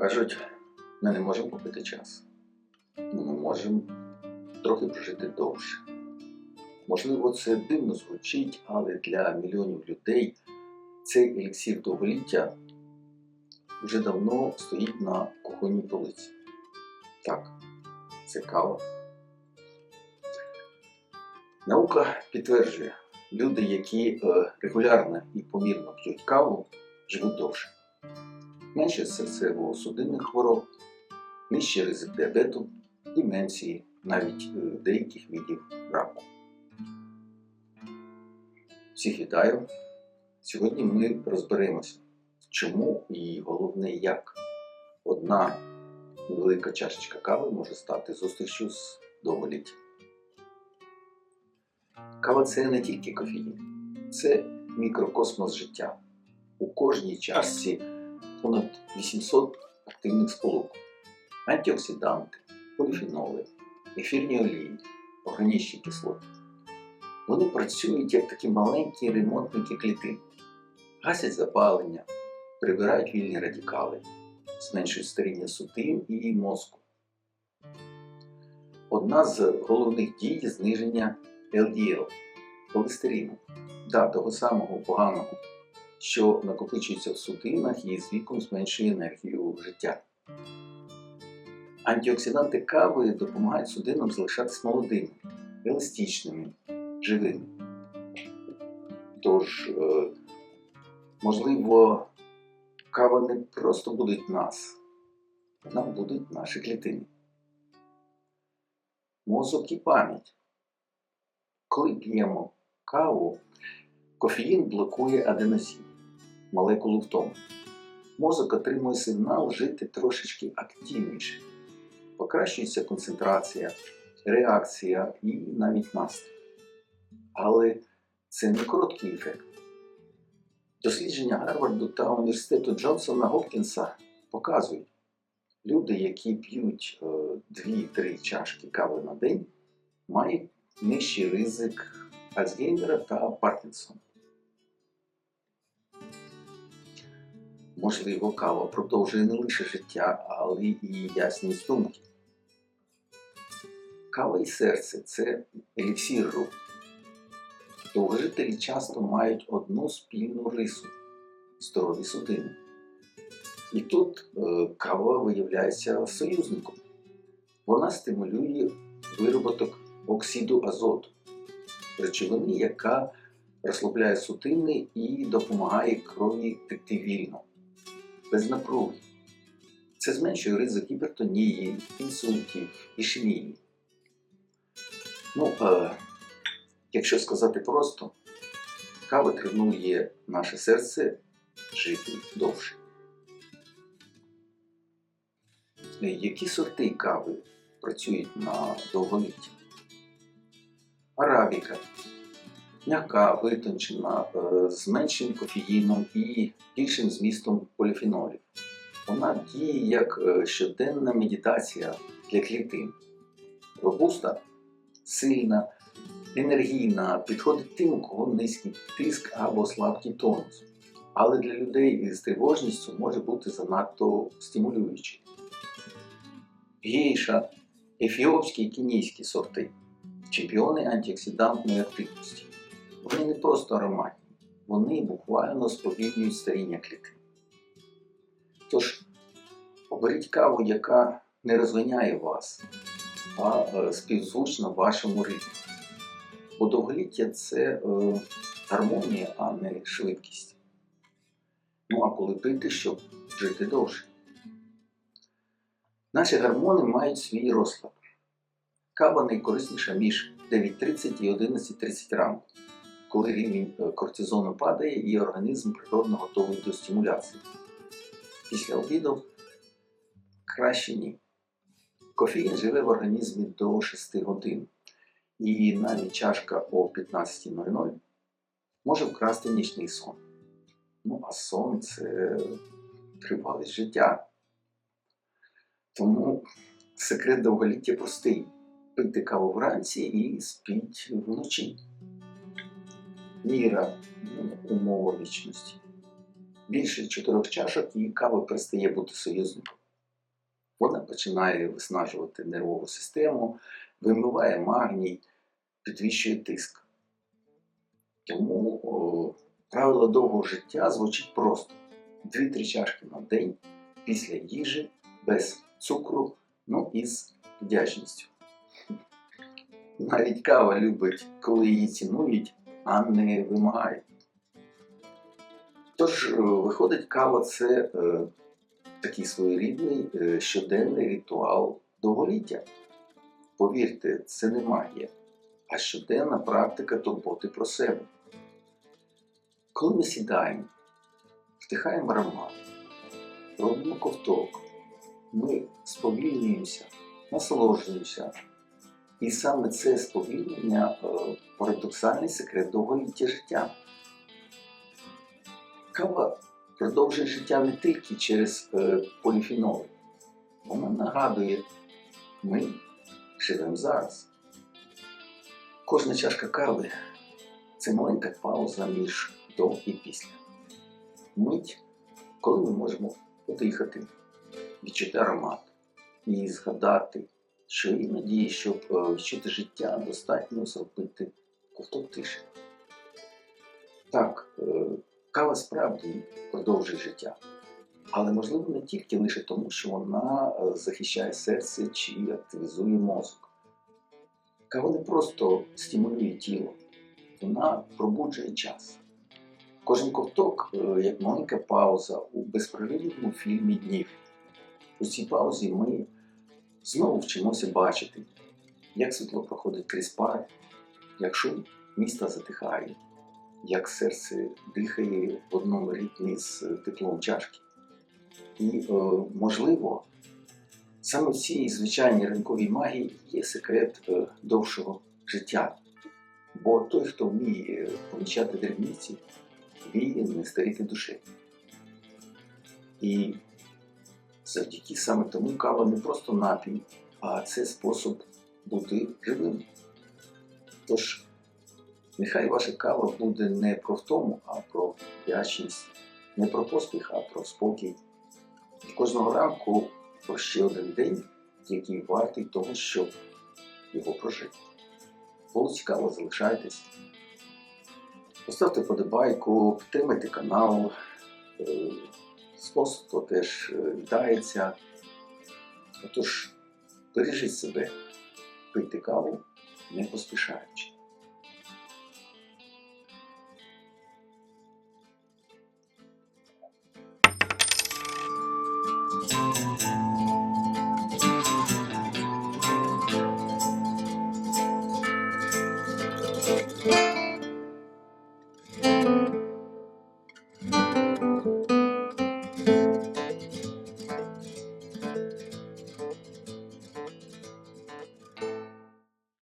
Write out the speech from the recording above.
Кажуть, ми не можемо купити час. Ну, Ми можемо трохи прожити довше. Можливо, це дивно звучить, але для мільйонів людей цей еліксір довголіття вже давно стоїть на кухонній полиці. Так, це кава. Наука підтверджує, люди, які е, регулярно і помірно п'ють каву, живуть довше. Менше серцево-судинних хвороб, нижчий ризик діабету, деменції, навіть е, деяких видів раку. Всіх вітаю! Сьогодні ми розберемося, чому і головне як одна велика чашечка кави може стати зустрічю з довголіттям. Кава це не тільки кофеїн, це мікрокосмос життя. У кожній чашці понад 800 активних сполук, антиоксиданти, поліфеноли, ефірні олії, органічні кислоти. Вони працюють як такі маленькі ремонтники клітин, гасять запалення, прибирають вільні радикали, зменшують старіння судин і мозку. Одна з головних дій зниження LDL холестерину, да, того самого поганого, що накопичується в судинах і з віком зменшує енергію життя. Антиоксиданти кави допомагають судинам залишатись молодими, еластичними, живими. Тож, е, можливо, кава не просто будуть нас, вона будуть наші клітини. Мозок і пам'ять. Коли п'ємо каву, кофеїн блокує аденозин, молекулу втому. Мозок отримує сигнал жити трошечки активніше. Покращується концентрація, реакція і навіть настрій. Але це не короткий ефект. Дослідження Гарварду та університету Джонсона Гопкінса показують, люди, які п'ють 2-3 чашки кави на день, мають нижчий ризик Альцгеймера та Паркінсона. Можливо, кава продовжує не лише життя, але і ясність думки. Кава і серце це еліксір рук. Довгожителі часто мають одну спільну рису здорові судини. І тут е, кава виявляється союзником. Вона стимулює вироботок оксиду азоту, речовини, яка розслабляє судини і допомагає крові текти вільно, без напруги. Це зменшує ризик гіпертонії, інсультів, ішемії. Ну, е, якщо сказати просто, кава тренує наше серце жити довше. Які сорти кави працюють на довголіття? Арабіка. М'яка, витончена, е, з меншим кофеїном і більшим змістом поліфенолів. Вона діє як е, щоденна медитація для клітин. Робуста сильна, енергійна, підходить тим, у кого низький тиск або слабкий тонус. Але для людей з тривожністю може бути занадто стимулюючий. Гейша, ефіопські і кенійські сорти чемпіони антиоксидантної активності. Просто ароматні, вони буквально сповільнюють старіння клітин. Тож, оберіть каву, яка не розганяє вас, а е, співзвучна вашому ритму. Бо довголіття це е, гармонія, а не швидкість. Ну а коли пити, щоб жити довше. Наші гормони мають свій розклад. Кава найкорисніша між 9.30 і 11.30 ранку, коли рівень кортизону падає і організм природно готовий до стимуляції. Після обіду краще ні. Кофеїн живе в організмі до 6 годин, і навіть чашка о 15.00 може вкрасти нічний сон. Ну, а сон це тривалість життя. Тому секрет довголіття простий пийте каву вранці і спіть вночі. Міра умова вічності. більше чотирьох чашок і кава перестає бути союзником. Вона починає виснажувати нервову систему, вимиває магній, підвищує тиск. Тому о, правило довгого життя звучить просто: 2-3 чашки на день після їжі, без цукру, ну і з вдячністю. Навіть кава любить, коли її цінують, а не вимагають. Тож, е, виходить, кава це е, такий своєрідний е, щоденний ритуал довголіття. Повірте, це не магія, а щоденна практика турботи про себе. Коли ми сідаємо, вдихаємо аромат, робимо ковток, ми сповільнюємося, насолоджуємося. І саме це сповільнення е, парадоксальний секрет довголіття життя. Кава продовжує життя не тільки через е, поліфеноли. Вона нагадує, ми живемо зараз. Кожна чашка кави це маленька пауза між до і після. Мить, коли ми можемо подихати, відчути аромат і згадати, що іноді, щоб е, відчути життя, достатньо зробити ковток тиші. Так, е, кава справді продовжує життя. Але можливо не тільки лише тому, що вона е, захищає серце чи активізує мозок. Кава не просто стимулює тіло, вона пробуджує час. Кожен ковток, як маленька пауза у безперервному фільмі днів. У цій паузі ми знову вчимося бачити, як світло проходить крізь пар, як шум міста затихає, як серце дихає в одному ритмі з теплом чашки. І, е, можливо, саме в цій звичайній ринковій магії є секрет е, довшого життя. Бо той, хто вміє помічати дрібниці, вміє не старіти душею. І завдяки саме тому кава не просто напій, а це спосіб бути живим. Тож, нехай ваша кава буде не про втому, а про вдячність, не про поспіх, а про спокій. І кожного ранку про ще один день, який вартий того, щоб його прожити. Було цікаво, залишайтесь. Поставте подобайку, підтримайте канал. Спонсорство теж е, вітається. Отож, бережіть себе, пийте каву, не поспішаючи.